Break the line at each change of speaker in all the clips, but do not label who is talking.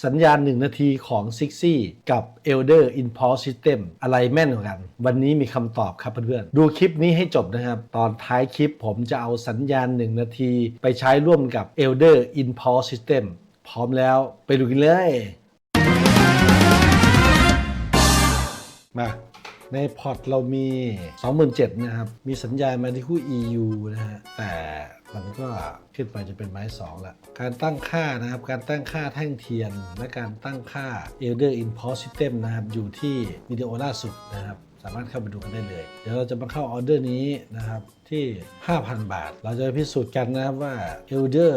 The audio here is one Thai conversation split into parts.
สัญญาณ 1 นาทีของ Six กับ Elder Impulse System อะไรแม่นกว่ากัน วันนี้มีคำตอบครับเพื่อนๆ ดูคลิปนี้ให้จบนะครับ ตอนท้ายคลิปผมจะเอาสัญญาณ 1 นาที ไปใช้ร่วมกับ Elder Impulse System พร้อมแล้วไปดูกันเลย มาในพอร์ตเรามี 27,000นะครับ มีสัญญาณมาที่คู่ EU นะฮะ แต่ มันก็ขึ้นไปจะเป็นไม้2ละการตั้งค่านะครับ การตั้งค่าแท่งเทียน และการตั้งค่า Elder Impulse System นะครับ อยู่ที่วิดีโอล่าสุดนะครับ สามารถเข้าไปดูกันได้เลย เดี๋ยวเราจะมาเข้าออเดอร์นี้นะครับที่ 5,000 บาท เราจะพิสูจน์กันนะครับว่า Elder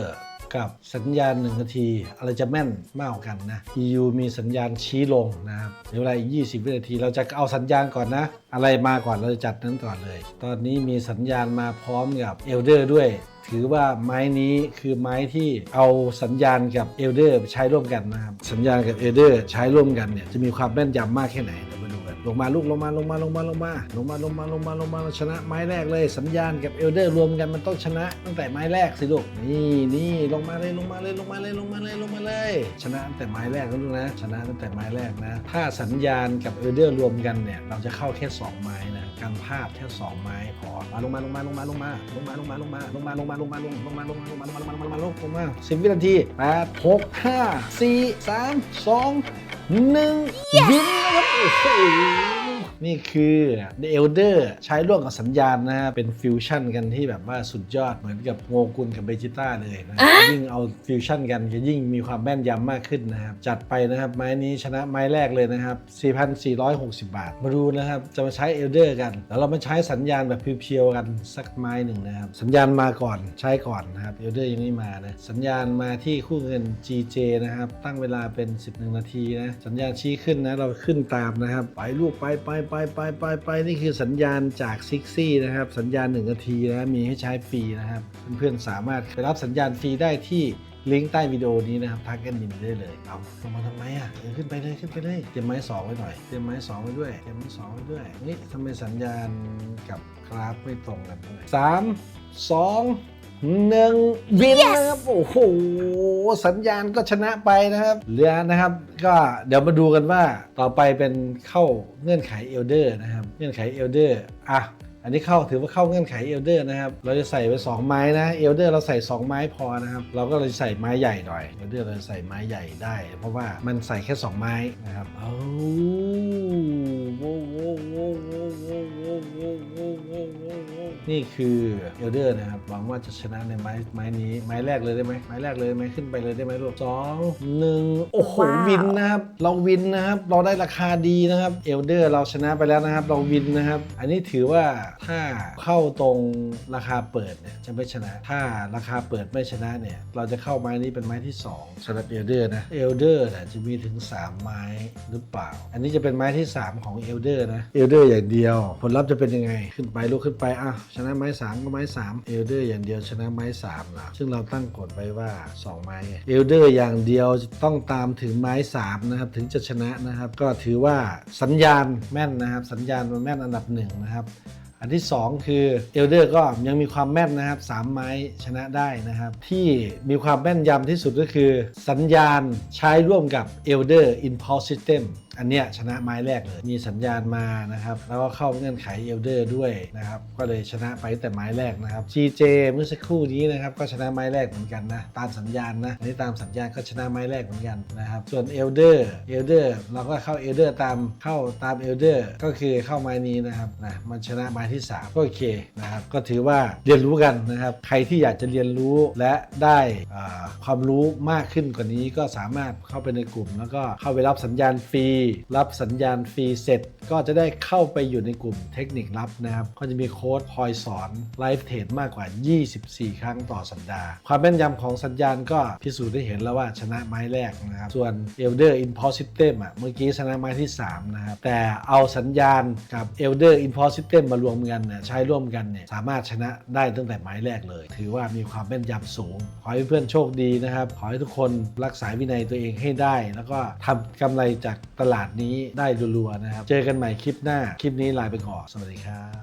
กับสัญญาณ1นาที อะไรจะแม่นมากกว่ากันนะ EU มีสัญญาณชี้ลงนะครับเดี๋ยวเวลาอีก20 วินาที เราจะเอาสัญญาณก่อนนะ อะไรมาก่อนเราจะจัดนั้นก่อนเลย ตอนนี้มีสัญญาณมาพร้อมกับ Elder ด้วย ถือว่าไม้นี้คือไม้ที่เอาสัญญาณกับเอลเดอร์ใช้ร่วมกันนะครับ สัญญาณกับเอลเดอร์ใช้ร่วมกันเนี่ยจะมีความแม่นยำมากแค่ไหนเดี๋ยวมาดูกันลงมาลูกลงมาลงมาลงมาลงมาลงมาลงมาลงมาลงมาเราชนะไม้แรกเลย สัญญาณกับเอลเดอร์รวมกันมันต้องชนะตั้งแต่ไม้แรกสิลูกนี่นี่ลงมาเลยลงมาเลยลงมาเลยลงมาเลยลงมาเลย ชนะตั้งแต่ไม้แรกนะลูกนะชนะตั้งแต่ไม้แรกนะ ถ้าสัญญาณกับเอลเดอร์รวมกันเนี่ยเราจะเข้าแค่สองไม้นะ การพลาดแค่สองไม้พอมาลงมาลงมาลงมาลงมาลงมาลงมาลงมาลงมาลงมาลงมาลงลงมาลงมาลงมาลงมาลงมาลงมาลงมาลงมาสิบวินาทีแปดหกห้าสี่สามสองหนึ่งวินนะครับโอ้โห นี่คือเอลเดอร์ใช้ร่วมกับสัญญาณนะฮะเป็นฟิวชั่นกันที่แบบว่าสุดยอดเหมือนกับโงกุลกับเบจิต้าเลยนะยิ่งเอาฟิวชั่นกันจะยิ่งมีความแม่นยำมากขึ้นนะครับ จัดไปนะครับ ไม้นี้ชนะไม้แรกเลยนะครับ 4,460 บาท มาดูนะครับ จะมาใช้เอลเดอร์กัน แล้วเรามาใช้สัญญาณแบบเพียวๆกันสักไม้หนึ่งนะครับ สัญญาณมาก่อนใช้ก่อนนะครับเอลเดอร์ยังไม่มานะสัญญาณมาที่คู่เงิน GJ นะครับตั้งเวลาเป็น 11 นาทีนะสัญญาณชี้ขึ้นนะเราขึ้นตามนะครับไปลูกไปไปไปไปไปไปนี่คือสัญญาณจากซิกซี่นะครับสัญญาณ 1 นาทีนะมีให้ใช้ฟรีนะครับ เพื่อนๆสามารถไปรับสัญญาณฟรีได้ที่ลิงก์ใต้วิดีโอนี้นะครับทักแอดมินได้เลย เอาลงมาทำไมอะขึ้นไปเลยขึ้นไปเลยเตรียมไม้สองไว้หน่อยเตรียมไม้สองไว้ด้วยเตรียมไม้สองไว้ด้วยนี่ทำไมสัญญาณกับกราฟไม่ตรงกันเลยสามสอง หนึ่งวินนะครับ โอ้โห สัญญาณก็ชนะไปนะครับเหลือนะครับ ก็เดี๋ยวมาดูกันว่าต่อไปเป็นเข้าเงื่อนไขเอลเดอร์นะครับ เงื่อนไขเอลเดอร์อะอันนี้เข้าถือว่าเข้าเงื่อนไขเอลเดอร์นะครับ เราจะใส่ไป 2 ไม้นะเอลเดอร์เราใส่ 2 ไม้พอนะครับ เราก็เลยใส่ไม้ใหญ่หน่อยเอลเดอร์เราใส่ไม้ใหญ่ได้ เพราะว่ามันใส่แค่ 2 ไม้นะครับโอ้โหโอ้โหโอ้โหโอ้โหโอ้โห นี่คือเอลเดอร์นะครับ หวังว่าจะชนะในไม้ไม้นี้ ไม้แรกเลยได้ไหมไม้แรกเลยไหมขึ้นไปเลยได้ไหมลูกสองหนึ่งโอ้โห
ว้าว
วินนะครับ เราวินนะครับ เราได้ราคาดีนะครับเอลเดอร์เราชนะไปแล้วนะครับ เราวินนะครับ อันนี้ถือว่าถ้าเข้าตรงราคาเปิดเนี่ยจะไม่ชนะ ถ้าราคาเปิดไม่ชนะเนี่ย เราจะเข้าไม้นี้เป็นไม้ที่2สำหรับเอลเดอร์นะเอลเดอร์เนี่ยจะมีถึง3ไม้หรือเปล่า อันนี้จะเป็นไม้ที่3ของเอลเดอร์นะเอลเดอร์อย่างเดียว ผลลัพธ์จะเป็นยังไงขึ้นไปลุกขึ้นไปอะชนะไม้3ก็ไม้3เอลเดอร์อย่างเดียวชนะไม้3เหรอซึ่งเราตั้งกฎไว้ว่า 2 ไม้เอลเดอร์อย่างเดียวต้องตามถึงไม้3นะครับถึงจะชนะนะครับ ก็ถือว่าสัญญาณแม่นนะครับ สัญญาณมันแม่นอันดับหนึ่งนะครับอันที่ 2 คือเอลเดอร์ก็ยังมีความแม่นนะครับ 3 ไม้ชนะได้นะครับ ที่มีความแม่นยำที่สุดก็คือสัญญาณใช้ร่วมกับ Elder Impulse System อันเนี้ยชนะไม้แรกเลย มีสัญญาณมานะครับ แล้วก็เข้าเงื่อนไข Elder ด้วยนะครับ ก็เลยชนะไปแต่ไม้แรกนะครับ GJ เมื่อสักครู่นี้นะครับ ก็ชนะไม้แรกเหมือนกันนะ ตามสัญญาณนะอันนี้ตามสัญญาณก็ชนะไม้แรกเหมือนกันนะครับ ส่วน Elder Elder เดอร์เราก็เข้า Elder ตามเข้าตาม Elder ก็คือเข้าไม้นี้นะครับนะมันชนะไม้ที่ 3 ก็โอเคนะครับ ก็ถือว่าเรียนรู้กันนะครับ ใครที่อยากจะเรียนรู้และได้ความรู้มากขึ้นกว่านี้ก็สามารถเข้าไปในกลุ่ม แล้วก็เข้าไปรับสัญญาณฟรีรับสัญญาณฟรีเสร็จ ก็จะได้เข้าไปอยู่ในกลุ่มเทคนิคลับนะครับ ก็จะมีโค้ดคอยสอนไลฟ์เทรดมากกว่า 24 ครั้งต่อสัปดาห์ ความแม่นยำของสัญญาณก็พิสูจน์ได้เห็นแล้วว่าชนะไม้แรกนะครับ ส่วน Elder Impulse System อะเมื่อกี้ชนะไม้ที่ 3 นะครับ แต่เอาสัญญาณกับ Elder Impulse System มารวมกันเนี่ยใช้ร่วมกันเนี่ยสามารถชนะได้ตั้งแต่ไม้แรกเลย ถือว่ามีความแม่นยำสูง ขอให้เพื่อนโชคดีนะครับ ขอให้ทุกคนรักษาวินัยตัวเองให้ได้ แล้วก็ทำกำไรจากตลาดลาดนี้ได้รัวๆนะครับ เจอกันใหม่คลิปหน้า คลิปนี้ลาไปก่อน สวัสดีครับ